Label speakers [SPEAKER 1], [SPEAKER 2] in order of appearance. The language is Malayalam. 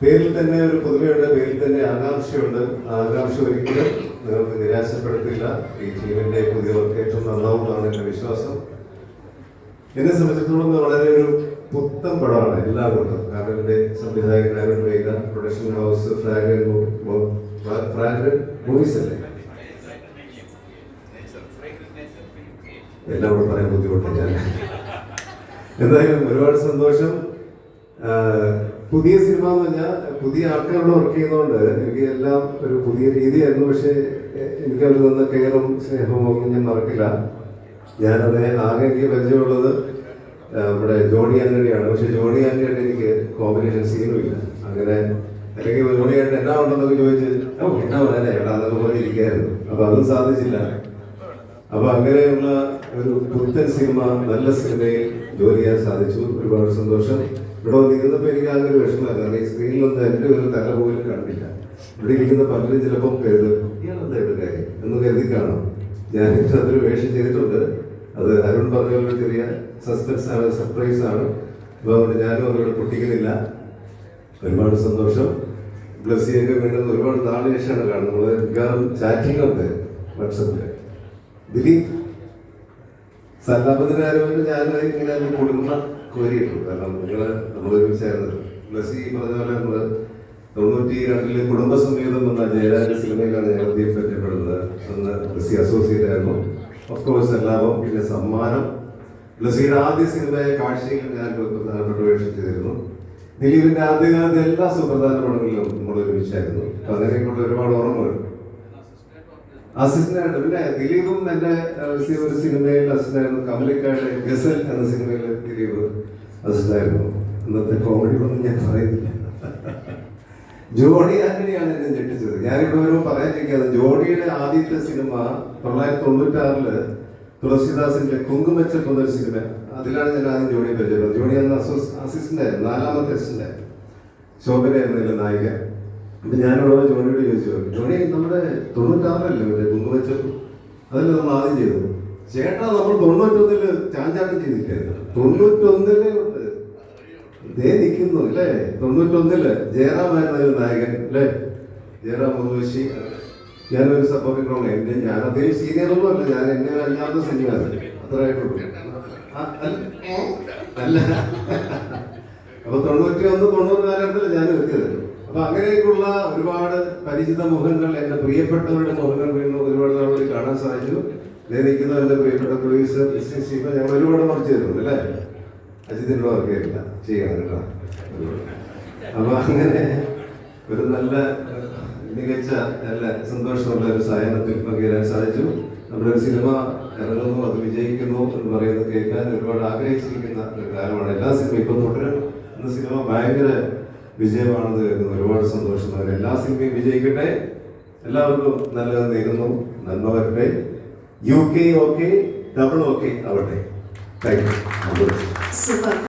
[SPEAKER 1] പേരിൽ തന്നെ ഒരു പുതുമയുണ്ട് പേരിൽ തന്നെ ആകാംക്ഷയുണ്ട്. ആകാംക്ഷ ഒരിക്കലും നിങ്ങൾക്ക് നിരാശപ്പെടുത്തില്ല. ഈ ടീമിന്റെ പുതിയ ഏറ്റവും നന്നാവുന്നതാണ് എന്റെ വിശ്വാസം. എന്നെ സംബന്ധിച്ചിടത്തോളം വളരെ ഒരു പുത്തൻ പടമാണ് എല്ലാം കൊണ്ടും കാരണം എന്റെ സംവിധായകൻ Vega production house fragrant fragrant movies അല്ലേ? എല്ലാം കൂടെ പറയാൻ ബുദ്ധിമുട്ടാണ് എന്തായാലും ഒരുപാട് സന്തോഷം. പുതിയ സിനിമ എന്ന് പറഞ്ഞാൽ പുതിയ ആൾക്കാരോട് വർക്ക് ചെയ്യുന്നതുകൊണ്ട് എനിക്ക് എല്ലാം ഒരു പുതിയ രീതിയായിരുന്നു. പക്ഷെ എനിക്ക് അവർ തന്ന കെയറും സ്നേഹവും ഒന്നും ഞാൻ മറക്കില്ല. ഞാനത് ആകെ എനിക്ക് പരിചയമുള്ളത് നമ്മുടെ ജോണി ആന്റണിയാണ്. പക്ഷെ ജോണി ആന്റണി എനിക്ക് കോമ്പിനേഷൻ സീനും ഇല്ല. അങ്ങനെ അല്ലെങ്കിൽ ജോണി ആന്റണി എന്നാ ഉണ്ടെന്നൊക്കെ ചോദിച്ച് എന്നാ പറയാനേ എടാ അതൊക്കെ പറഞ്ഞിരിക്കുകയായിരുന്നു അപ്പൊ അതും സാധിച്ചില്ല. അപ്പൊ അങ്ങനെയുള്ള ഒരു പുത്തൻ സിനിമ നല്ല സിനിമയിൽ ജോലി ചെയ്യാൻ സാധിച്ചു. ഒരുപാട് സന്തോഷം. ഇവിടെ വന്നിരുന്നപ്പോ എനിക്ക് ആകെ ഒരു വിഷമമായിരുന്നു കാരണം ഈ സ്ക്രീനിലൊന്നും എന്റെ ഒരു തല പോലും കണ്ടില്ല. ഇവിടെ ഇരിക്കുന്ന പലരും ചിലപ്പം കരുതും ഇയാളെന്താ എന്ന് കരുതി കാണും. ഞാൻ അതൊരു വേഷം ചെയ്തിട്ടുണ്ട്. അത് അരുൺ പറഞ്ഞ ചെറിയ സസ്പെൻസ് ആണ് സർപ്രൈസ് ആണ്. അപ്പൊ അതുകൊണ്ട് ഞാനും അവരോട് പൊട്ടിക്കുന്നില്ല. ഒരുപാട് സന്തോഷം. ബ്ലസ്സിയൊക്കെ വീണ്ടും ഒരുപാട് നാളിന് ശേഷമാണ് കാണുന്നത്. മിക്കവാറും ചാറ്റിംഗ് ഉണ്ട് വാട്സപ്പിൽ ദിലീപ് കാര്യമായിട്ട് ഞാൻ ഇങ്ങനെ കൊടുക്കുന്ന കോരിയിട്ടു കാരണം നിങ്ങൾ നമ്മൾ ഒരുമിച്ചായിരുന്നു ഈ പറഞ്ഞ പോലെ നമ്മൾ തൊണ്ണൂറ്റി രണ്ടിൽ കുടുംബസമേതം എന്ന ജയരാജ സിനിമയിലാണ് ഞങ്ങൾ ആദ്യം പരിചയപ്പെടുന്നത് അന്ന് പ്ലസ് അസോസിയേറ്റ് ആയിരുന്നു. ഓഫ് കോഴ്സ് എല്ലാവരും പിന്നെ സമ്മാനം ബ്ലസ്സിയുടെ ആദ്യ സിനിമയായ കാഴ്ചയിൽ ഞാൻ പ്രധാനപ്പെട്ട വേഷം ചെയ്തിരുന്നു. ദിലീപിന്റെ ആദ്യകാലത്തെ എല്ലാ സുപ്രധാന പടങ്ങളിലും നമ്മൾ ഒരുമിച്ചായിരുന്നു അപ്പൊ അതിനെക്കൊണ്ട് ഒരുപാട് ഓർമ്മകൾ. അസിസ്റ്റന്റ് പിന്നെ ദിലീപും സി- ഒരു സിനിമയിൽ അസിസ്റ്റന്റായിരുന്നു. കമലിക്കായുടെ ഗസൽ എന്ന സിനിമയിൽ ദിലീപ് അസിസ്റ്റന്റായിരുന്നു. ഇന്നത്തെ കോമഡി ഒന്നും ഞാൻ പറയുന്നില്ല. ജോഡി ആന്റണിയാണ് എന്നെ ഞെട്ടിച്ചത്. ഞാനിവിടെ വരുമ്പോൾ പറയാനിരിക്കുന്നത് ജോഡിയുടെ ആദ്യത്തെ സിനിമ തൊള്ളായിരത്തി തൊണ്ണൂറ്റി ആറിൽ തുളസിദാസിന്റെ കുങ്കുമച്ചപ്പ് എന്നൊരു സിനിമ. അതിലാണ് ഞാൻ ആദ്യം ജോണി പരിചയപ്പെടുന്നത്. ജോണി അന്ന് അസിസ്റ്റന്റ് ആയിരുന്നു നാലാമത്തെ അസിസ്റ്റന്റ്. ശോഭനയായിരുന്നു നായിക. അപ്പൊ ഞാനിവിടെ ജോണിയോട് ചോദിച്ചു. ജോണി നമ്മുടെ തൊണ്ണൂറ്റാറിലല്ലേ മറ്റേ കുങ്കുമച്ചപ്പ് അതല്ലേ നമ്മൾ ആദ്യം ചെയ്തത്? ചേട്ടാ നമ്മൾ തൊണ്ണൂറ്റൊന്നിൽ ചാഞ്ചാട്ടം തൊണ്ണൂറ്റൊന്നിലേ ഉണ്ട് ഇതേ നിൽക്കുന്നു അല്ലേ? തൊണ്ണൂറ്റൊന്നിൽ ജയറാമായിരുന്നു അതിൽ നായകൻ അല്ലേ? ജയറാം മുൻവശി. ഞാനൊരു സപ്പോർട്ടിംഗ് എന്റെ ഞാൻ അദ്ദേഹം സീനിയറൊന്നും അല്ല ഞാൻ എന്നെ അല്ലാത്ത സിനിമയാണ് അത്രയായിട്ടുള്ളൂ അല്ല- അപ്പൊ തൊണ്ണൂറ്റി ഒന്ന് തൊണ്ണൂറ് കാലഘട്ടത്തിൽ ഞാൻ എത്തിയത് അപ്പൊ അങ്ങനെയൊക്കെയുള്ള ഒരുപാട് പരിചിത മുഖങ്ങൾ എന്റെ പ്രിയപ്പെട്ടവരുടെ മുഖങ്ങൾ വീണ്ടും ഒരുപാട് നാളുകളിൽ കാണാൻ സാധിച്ചു. നിൽക്കുന്ന എന്റെ പ്രിയപ്പെട്ട പ്രൊഡ്യൂസർ ബിസിനസ് ചെയ്യുമ്പോൾ ഞങ്ങൾ ഒരുപാട് മറിച്ച് തരുന്നു അല്ലേ? അജിതിനുള്ള വർക്ക് ചെയ്തില്ല ചെയ്യണം കേട്ടോ. അപ്പൊ അങ്ങനെ ഒരു നല്ല മികച്ച നല്ല സന്തോഷമുള്ള ഒരു സഹായത്തിൽ പങ്കുചേരാൻ സാധിച്ചു. നമ്മുടെ ഒരു സിനിമ ഇറങ്ങുന്നു അത് വിജയിക്കുന്നു എന്ന് പറയുന്നത് കേൾക്കാൻ ഒരുപാട് ആഗ്രഹിച്ചിരിക്കുന്ന ഒരു കാലമാണ്. എല്ലാ സിനിമയും ഇപ്പം തുടരും. സിനിമ ഭയങ്കര വിജയമാണെന്ന് കേൾക്കുന്നു. ഒരുപാട് സന്തോഷം. എല്ലാ സിനിമയും വിജയിക്കട്ടെ. എല്ലാവർക്കും നല്ലത് നേരുന്നു. നന്മ വരട്ടെ. U K okay double okay ആവട്ടെ. Thank you.